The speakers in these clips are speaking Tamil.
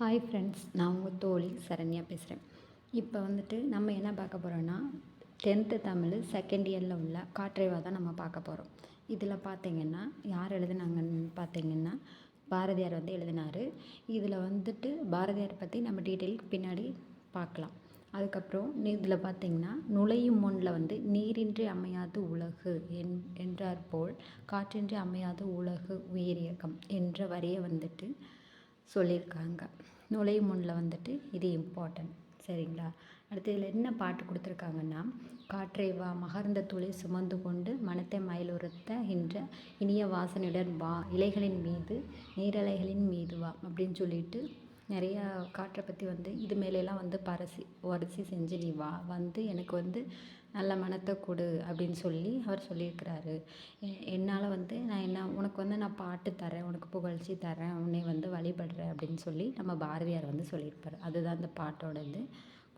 ஹாய் ஃப்ரெண்ட்ஸ் நான் உங்கள் தோழி சரண்யா பேசுகிறேன் இப்போ வந்துட்டு நம்ம என்ன பார்க்க போகிறோன்னா டென்த்து தமிழ் செகண்ட் இயரில் உள்ள காற்றைவா தான் நம்ம பார்க்க போகிறோம் இதில் பார்த்தீங்கன்னா யார் எழுதுனாங்கன்னு பார்த்தீங்கன்னா பாரதியார் வந்து எழுதினார். இதில் வந்துட்டு பாரதியார் பற்றி நம்ம டீட்டெயில் பின்னாடி பார்க்கலாம். அதுக்கப்புறம் இதில் பார்த்தீங்கன்னா நுழையும் முன்னில் வந்து நீரின்றி அமையாது உலகு என் என்றார் போல் காற்றின்றி அமையாது உலகு உயிரியக்கம் என்ற வரியை வந்துட்டு சொல்லியிருக்காங்க. நுழையும் முன்னில் வந்துட்டு இது இம்பார்ட்டன்ட் சரிங்களா? அடுத்து இதில் என்ன பாட்டு கொடுத்துருக்காங்கன்னா காற்றை வா மகர்ந்த துளி சுமந்து கொண்டு மனத்தை மயிலுறுத்த என்ற இனிய வாசனையுடன் வா இலைகளின் மீது நீரலைகளின் மீது வா அப்படின்னு சொல்லிட்டு நிறையா காற்றை பற்றி வந்து இது மேலெல்லாம் வந்து பரசி உரசி செஞ்சு நீ வா வந்து எனக்கு வந்து நல்ல மனத்தை கொடு அப்படின்னு சொல்லி அவர் சொல்லியிருக்கிறாரு. என்னால் வந்து நான் என்ன உனக்கு வந்து நான் பாட்டு தரேன் உனக்கு புகழ்ச்சி தரேன் உன்னை வந்து வழிபடுறேன் அப்படின்னு சொல்லி நம்ம பாரதியார் வந்து சொல்லியிருப்பார். அதுதான் அந்த பாட்டோட இது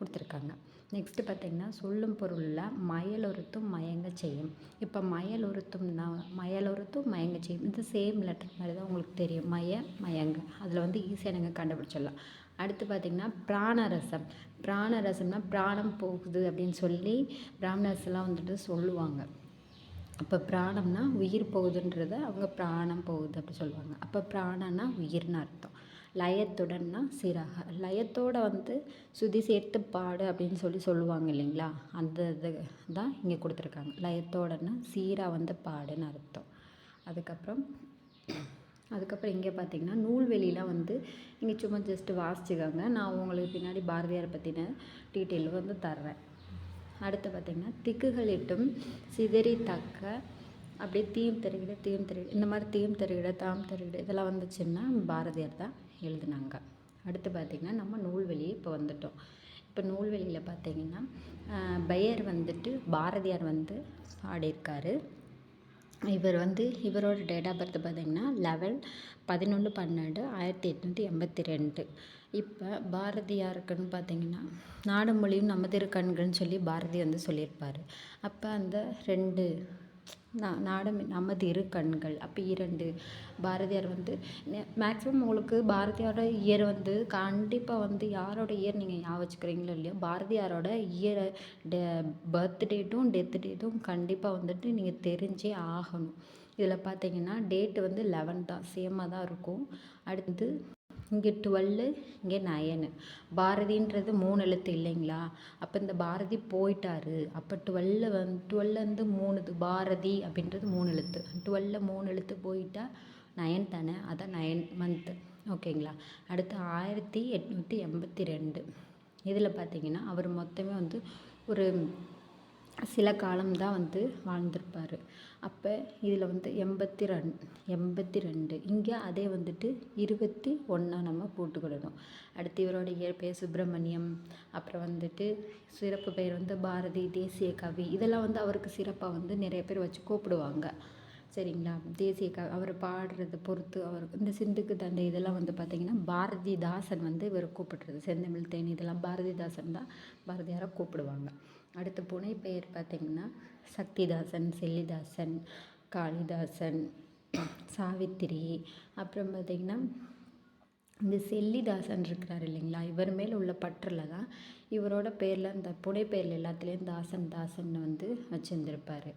கொடுத்துருக்காங்க. நெக்ஸ்ட்டு பார்த்தீங்கன்னா சொல்லும் பொருளில் மயலொருத்தும் மயங்க செய்யும். இப்போ மயலொருத்தும்னா மயலொருத்தும் மயங்க செய்யும். இது சேம் லெட்டர் மாதிரி தான் உங்களுக்கு தெரியும். மய மயங்க. அதில் வந்து ஈஸியாக நீங்கள் கண்டுபிடிச்சிடலாம். அடுத்து பார்த்திங்கன்னா பிராணரசம். பிராணரசம்னா பிராணம் போகுது அப்படின்னு சொல்லி பிராமணர்ஸ்லாம் வந்துட்டு சொல்லுவாங்க. அப்போ பிராணம்னா உயிர் போகுதுன்றத அவங்க பிராணம் போகுது அப்படி சொல்லுவாங்க. அப்போ பிராணம்னா உயிர்னு அர்த்தம். லயத்துடன்னா சீராக லயத்தோட வந்து சுதி சேர்த்து பாடு அப்படின்னு சொல்லி சொல்லுவாங்க இல்லைங்களா? அந்த இது தான் இங்கே கொடுத்துருக்காங்க. லயத்தோடன்னா சீராக வந்து பாடுன்னு அர்த்தம். அதுக்கப்புறம் அதுக்கப்புறம் இங்கே பார்த்தீங்கன்னா நூல்வெளிலாம் வந்து இங்கே சும்மா ஜஸ்ட்டு வாசிச்சுக்கோங்க. நான் உங்களுக்கு பின்னாடி பாரதியார் பற்றின டீட்டெயில் வந்து தர்றேன். அடுத்து பார்த்திங்கன்னா திக்குகளிட்டும் சிதறி தக்க அப்படியே தீம் தருகிட தீம் தருகிட இந்த மாதிரி தீம் தருகிட தாம் தருகிட இதெல்லாம் வந்துச்சுன்னா பாரதியார் தான் எழுதுனாங்க. அடுத்து பார்த்திங்கன்னா நம்ம நூல்வெளியே இப்போ வந்துட்டோம். இப்போ நூல்வெளியில் பார்த்தீங்கன்னா பெயர் வந்துட்டு பாரதியார் வந்து பாடியிருக்காரு. இவர் வந்து இவரோட டேட் ஆஃப் பர்த் பார்த்திங்கன்னா லெவல் பதினொன்று பன்னெண்டு ஆயிரத்தி எட்நூற்றி எண்பத்தி ரெண்டு. இப்போ பாரதியாருக்குன்னு பார்த்தீங்கன்னா நாடு மொழியும் நமதிரு கண்கள்னு சொல்லி பாரதி வந்து சொல்லியிருப்பார். அப்போ அந்த ரெண்டு நா நாடம் நமது இரு கண்கள். அப்போ இரண்டு. பாரதியார் வந்து மேக்ஸிமம் உங்களுக்கு பாரதியாரோட இயர் வந்து கண்டிப்பாக வந்து யாரோட இயர் நீங்கள் ஞாபகம் வச்சுக்கிறீங்களோ இல்லையோ பாரதியாரோட இயரை டே பர்த் டேட்டும் டெத் டேட்டும் கண்டிப்பாக வந்துட்டு நீங்கள் தெரிஞ்சே ஆகணும். இதில் பார்த்தீங்கன்னா டேட்டு வந்து லெவன் தான். சேமாக தான் இருக்கும். அடுத்து இங்கே டுவெல்லு இங்கே நயனு. பாரதின்றது மூணு எழுத்து இல்லைங்களா? அப்போ இந்த பாரதி போயிட்டாரு. அப்போ டுவெல்ல வந்து டுவெல்ல மூணுது பாரதி அப்படின்றது மூணு எழுத்து. டுவெல்ல மூணு எழுத்து போயிட்டா நயன் தானே? அதான் நயன் மந்த்து ஓகேங்களா? அடுத்து ஆயிரத்தி எட்நூற்றி எண்பத்தி ரெண்டு. இதில் பார்த்தீங்கன்னா அவர் மொத்தமே வந்து ஒரு சில காலம்தான் வந்து வாழ்ந்திருப்பார். அப்போ இதில் வந்து எண்பத்தி ரெண் எண்பத்தி ரெண்டு இங்கே அதே வந்துட்டு இருபத்தி ஒன்றா நம்ம போட்டுக்கிடணும். அடுத்து இவரோட இயற்பெயர் சுப்பிரமணியம் அப்புறம் வந்துட்டு சிறப்பு பெயர் வந்து பாரதி தேசிய கவி இதெல்லாம் வந்து அவருக்கு சிறப்பாக வந்து நிறைய பேர் வச்சு கூப்பிடுவாங்க. சரிங்களா? தேசிய க அவர் பாடுறத பொறுத்து அவர் இந்த சிந்துக்கு தந்தை இதெல்லாம் வந்து பார்த்திங்கன்னா பாரதிதாசன் வந்து இவர் கூப்பிடுறது. செந்தமிழ் தேனி இதெல்லாம் பாரதிதாசன் தான் பாரதியாரை கூப்பிடுவாங்க. அடுத்த புனை பெயர் பார்த்திங்கன்னா சக்திதாசன் செல்லிதாசன் காளிதாசன் சாவித்திரி அப்புறம் பார்த்திங்கன்னா இந்த செல்லிதாசன் இருக்கிறார் இல்லைங்களா? இவர் மேல் உள்ள பற்றில் தான் இவரோட பேரில் இந்த புனைப்பெயரில் எல்லாத்துலேயும் தாசன் தாசன் வந்து வச்சுருந்துருப்பார்.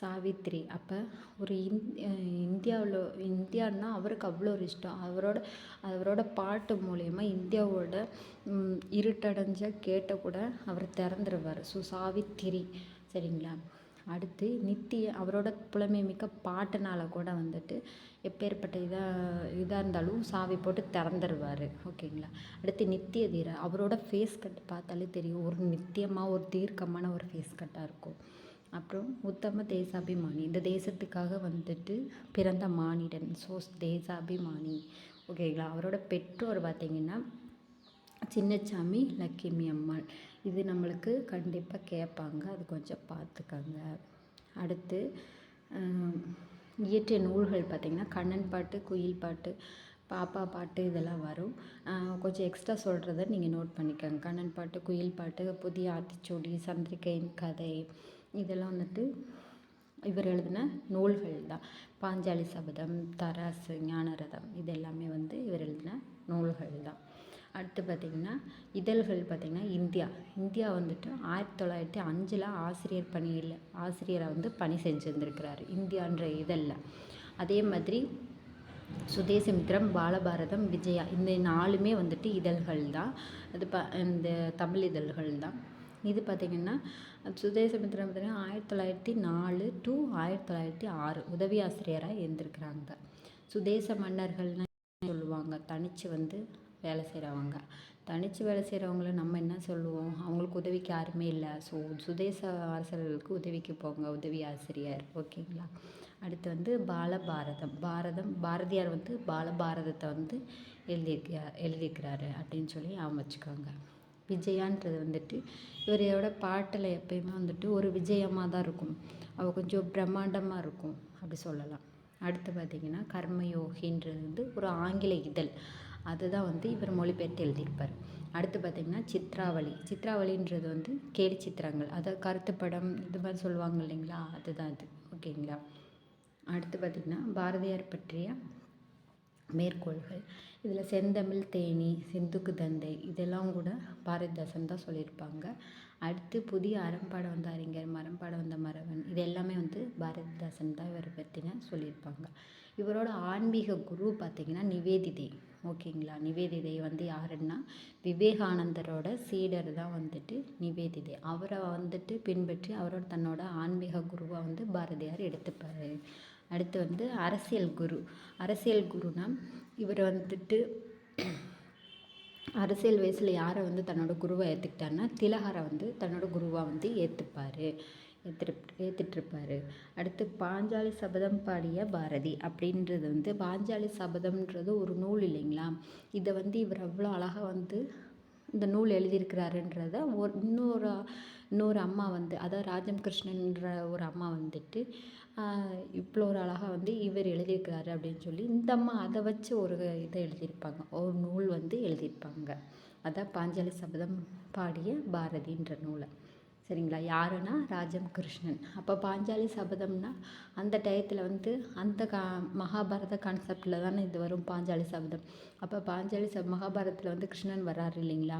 சாவித்திரி அப்போ ஒரு இந் இந்தியாவில் இந்தியான்னா அவருக்கு அவ்வளோ ஒரு இஷ்டம். அவரோட அவரோட பாட்டு மூலயமா இந்தியாவோட இருட்டடைஞ்ச கேட்ட கூட அவர் திறந்துருவார். ஸோ சாவித்திரி சரிங்களா? அடுத்து நித்திய அவரோட புலமை மிக்க பாட்டுனால கூட வந்துட்டு எப்பேற்பட்ட இதாக இதாக இருந்தாலும் சாவி போட்டு திறந்துருவார். ஓகேங்களா? அடுத்து நித்திய தீர அவரோட ஃபேஸ் கட் பார்த்தாலே தெரியும். ஒரு நித்தியமாக ஒரு தீர்க்கமான ஒரு ஃபேஸ் கட்டாக இருக்கும். அப்புறம் உத்தம தேசாபிமானி இந்த தேசத்துக்காக வந்துட்டு பிறந்த மானிடன் சோஸ் தேசாபிமானி. ஓகேங்களா? அவரோட பெற்றோர் பார்த்தீங்கன்னா சின்னச்சாமி லக்கிமி அம்மாள். இது நம்மளுக்கு கண்டிப்பாக கேட்பாங்க அது கொஞ்சம் பார்த்துக்கங்க அடுத்து இயற்றிய நூல்கள் பார்த்திங்கன்னா கண்ணன் பாட்டு குயில் பாட்டு பாப்பா பாட்டு இதெல்லாம் வரும். கொஞ்சம் எக்ஸ்ட்ரா சொல்கிறத நீங்கள் நோட் பண்ணிக்கோங்க. கண்ணன் பாட்டு குயில் பாட்டு புதிய ஆத்திச்சூடி சந்திரிகையின் கதை இதெல்லாம் வந்துட்டு இவர் எழுதின நூல்கள் தான். பாஞ்சாலி சபதம் தராசு ஞானரதம் இது எல்லாமே வந்து இவர் எழுதின நூல்கள் தான். அடுத்து பார்த்திங்கன்னா இதழ்கள் பார்த்திங்கன்னா இந்தியா. இந்தியா வந்துட்டு ஆயிரத்தி தொள்ளாயிரத்தி அஞ்சில் ஆசிரியர் பணியில் ஆசிரியராக வந்து பணி செஞ்சுருந்துருக்கிறாரு இந்தியான்ற இதழில். அதே மாதிரி சுதேசமித்திரம் பாலபாரதம் விஜயா இந்த நாலுமே வந்துட்டு இதழ்கள் தான். அது ப இந்த தமிழ் இதழ்கள் தான். இது பார்த்திங்கன்னா சுதேசமித்திரம் பார்த்திங்கன்னா ஆயிரத்தி தொள்ளாயிரத்தி நாலு டு ஆயிரத்தி தொள்ளாயிரத்தி ஆறு உதவி ஆசிரியராக இருந்திருக்கிறாங்க சுதேச மன்னர்கள்னு சொல்லுவாங்க. தனித்து வந்து வேலை செய்கிறவங்க தனித்து வேலை செய்கிறவங்கள நம்ம என்ன சொல்லுவோம்? அவங்களுக்கு உதவிக்கு யாருமே இல்லை. ஸோ சுதேச அரசர்களுக்கு உதவிக்கு போங்க. உதவி ஆசிரியர். ஓகேங்களா? அடுத்து வந்து பாலபாரதம். பாரதம் பாரதியார் வந்து பாலபாரதத்தை வந்து எழுதியிருக்கா எழுதியிருக்கிறாரு அப்படின்னு சொல்லி அவன் வச்சுக்கோங்க. விஜயான்றது வந்துட்டு இவரையோட பாட்டில் எப்பயுமே வந்துட்டு ஒரு விஜயமாக தான் இருக்கும். அவள் கொஞ்சம் பிரம்மாண்டமாக இருக்கும். அப்படி சொல்லலாம். அடுத்து பார்த்திங்கன்னா கர்மயோகின்றது வந்து ஒரு ஆங்கில இதழ். அதுதான் வந்து இவர் மொழிபெயர்த்து எழுதியிருப்பார். அடுத்து பார்த்திங்கன்னா சித்ராவளி. சித்ராவளின்றது வந்து கேலி சித்திரங்கள். அதை கருத்து படம் இது மாதிரி சொல்லுவாங்க இல்லைங்களா? அதுதான் அது ஓகேங்களா? அடுத்து பார்த்திங்கன்னா பாரதியார் பற்றிய மேற்கோள்கள். இதில் செந்தமிழ் தேனி செந்துக்கு தந்தை இதெல்லாம் கூட பாரதிதாசன் தான் சொல்லியிருப்பாங்க. அடுத்து புதிய அறம்பாட வந்த அறிஞர் மரம்பாட வந்த மறவன் இது எல்லாமே வந்து பாரதிதாசன் தான் இவரை பற்றின சொல்லியிருப்பாங்க. இவரோட ஆன்மீக குரு பார்த்திங்கன்னா நிவேதிதை ஓகேங்களா? நிவேதிதை வந்து யாருன்னா விவேகானந்தரோட சீடர் தான் வந்துட்டு நிவேதிதை. அவரை வந்துட்டு பின்பற்றி அவரோட தன்னோட ஆன்மீக குருவாக வந்து பாரதியார் எடுத்துப்பார். அடுத்து வந்து அரசியல் குரு. அரசியல் குருனா இவர் வந்துட்டு அரசியல் வயசில் யாரை வந்து தன்னோட குருவை ஏற்றுக்கிட்டாருன்னா திலகரை வந்து தன்னோட குருவாக வந்து ஏற்றுப்பார் ஏற்றுட்டு ஏற்றுட்ருப்பாரு அடுத்து பாஞ்சாலி சபதம் பாடிய பாரதி அப்படின்றது வந்து பாஞ்சாலி சபதம்ன்றது ஒரு நூல் இல்லைங்களா? இதை வந்து இவர் அவ்வளோ அழகாக வந்து இந்த நூல் எழுதியிருக்கிறாருன்றத ஒரு இன்னொரு இன்னொரு அம்மா வந்து அதாவது ராஜம் கிருஷ்ணன்ற ஒரு அம்மா வந்துட்டு இவ்வளோ ஒரு அழகாக வந்து இவர் எழுதியிருக்கிறாரு அப்படின்னு சொல்லி இந்த அம்மா அதை வச்சு ஒரு இதை எழுதியிருப்பாங்க. ஒரு நூல் வந்து எழுதியிருப்பாங்க. அதான் பாஞ்சாலி சபதம் பாடிய பாரதின்ற நூலை. சரிங்களா? யாருன்னா ராஜம் கிருஷ்ணன் அப்போ பாஞ்சாலி சபதம்னா அந்த டயத்தில் வந்து அந்த கா மகாபாரத கான்செப்டில் தானே இது வரும் பாஞ்சாலி சபதம். அப்போ பாஞ்சாலி சப மகாபாரதத்தில் வந்து கிருஷ்ணன் வர்றாரு இல்லைங்களா?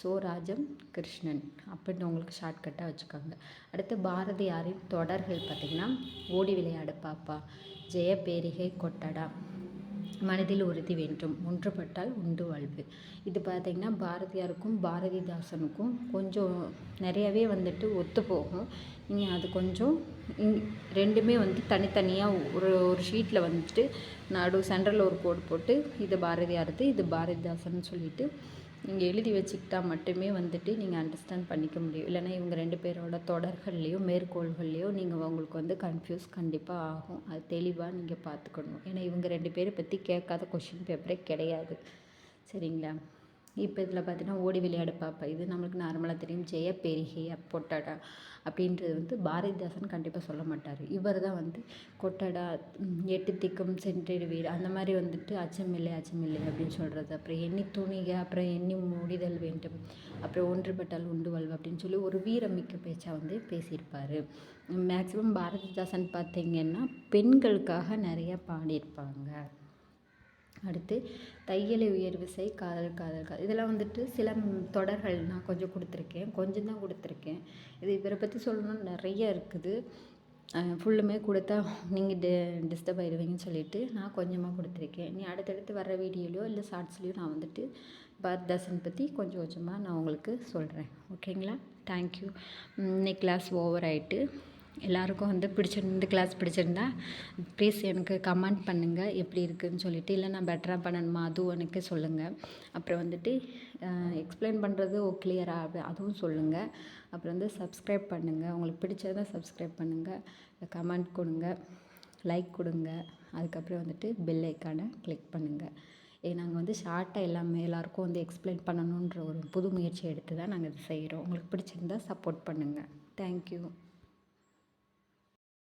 சோராஜம் கிருஷ்ணன் அப்படின்னு உங்களுக்கு ஷார்ட்கட்டாக வச்சுக்கோங்க. அடுத்து பாரதியாரின் தொடர்கள் பார்த்திங்கன்னா ஓடி விளையாடு பாப்பா ஜெயபேரிகை கொட்டடா. மனதில் உறுதி வேண்டும். ஒன்றுபட்டால் உண்டு வாழ்வு. இது பார்த்திங்கன்னா பாரதியாருக்கும் பாரதிதாசனுக்கும் கொஞ்சம் நிறையவே வந்துட்டு ஒத்து போகும். நீங்கள் அது கொஞ்சம் ரெண்டுமே வந்து தனித்தனியாக ஒரு ஒரு ஷீட்டில் வந்துட்டு நடு சென்டரில் ஒரு கோடு போட்டு இது பாரதியாரது இது பாரதிதாசன் சொல்லிவிட்டு நீங்கள் எழுதி வச்சுக்கிட்டா மட்டுமே வந்துட்டு நீங்கள் அண்டர்ஸ்டாண்ட் பண்ணிக்க முடியும். இல்லைனா இவங்க ரெண்டு பேரோட தொடர்கள்லையோ மேற்கோள்கள்லேயோ நீங்கள் உங்களுக்கு வந்து கன்ஃபியூஸ் கண்டிப்பாக ஆகும். அது தெளிவாக நீங்கள் பார்த்துக்கணும். ஏன்னா இவங்க ரெண்டு பேரை பற்றி கேட்காத கொஷின் பேப்பரே கிடையாது. சரிங்களா? இப்போ இதில் பார்த்தீங்கன்னா ஓடி விளையாடு பாப்பா. இது நம்மளுக்கு நார்மலாக தெரியும். ஜெய பெருகே பொட்டடா அப்படின்றது வந்து பாரதிதாசன் கண்டிப்பாக சொல்ல மாட்டார். இவர் தான் வந்து கொட்டடா எட்டு திக்கும் சென்றிடு வீடு அந்த மாதிரி வந்துட்டு அச்சமில்லை அச்சமில்லை அப்படின்னு சொல்கிறது அப்புறம் எண்ணி துணிக அப்புறம் எண்ணி முடிதல் வேண்டும். அப்புறம் ஒன்றுபட்டால் உண்டு வாழ்வு அப்படின்னு சொல்லி ஒரு வீரமிக்க பேச்சாக வந்து பேசியிருப்பார். மேக்ஸிமம் பாரதிதாசன் பார்த்திங்கன்னா பெண்களுக்காக நிறையா பாடியிருப்பாங்க. அடுத்து தையலை உயர்விசை காதல் காதல் காதல். இதெல்லாம் வந்துட்டு சில தொடர்கள் நான் கொஞ்சம் கொடுத்துருக்கேன். கொஞ்சம் தான் கொடுத்துருக்கேன். இது இவரை பற்றி சொல்லணும்னு நிறைய இருக்குது. ஃபுல்லுமே கொடுத்தா நீங்கள் டி டிஸ்டர்ப் ஆயிடுவீங்கன்னு சொல்லிட்டு நான் கொஞ்சமாக கொடுத்துருக்கேன். நீ அடுத்தடுத்து வர வீடியோலையோ இல்லை ஷார்ட்ஸ்லேயோ நான் வந்துட்டு பாரதாசன் பற்றி கொஞ்சம் கொஞ்சமாக நான் உங்களுக்கு சொல்கிறேன் ஓகேங்களா தேங்க்யூ இன்னைக்கு கிளாஸ் ஓவர் ஆகிட்டு எல்லாருக்கும் வந்து பிடிச்சிருந்து இந்த கிளாஸ் பிடிச்சிருந்தா ப்ளீஸ் எனக்கு கமெண்ட் பண்ணுங்கள் எப்படி இருக்குதுன்னு சொல்லிட்டு. இல்லை நான் பெட்டராக பண்ணணுமா? அதுவும் எனக்கு சொல்லுங்கள் அப்புறம் வந்துட்டு எக்ஸ்பிளைன் பண்ணுறது ஓ கிளியரா அதுவும் சொல்லுங்கள் அப்புறம் வந்து சப்ஸ்கிரைப் பண்ணுங்கள் உங்களுக்கு பிடிச்சதை சப்ஸ்கிரைப் பண்ணுங்கள் கமெண்ட் கொடுங்க. லைக் கொடுங்க. அதுக்கப்புறம் வந்துட்டு பெல் ஐக்கானை கிளிக் பண்ணுங்கள் நாங்கள் வந்து ஷார்ட்டாக எல்லாமே எல்லாருக்கும் வந்து எக்ஸ்பிளைன் பண்ணணுன்ற ஒரு புது முயற்சி எடுத்து தான் நாங்கள் இது செய்கிறோம் உங்களுக்கு பிடிச்சிருந்தா சப்போர்ட் பண்ணுங்கள் தேங்க்யூ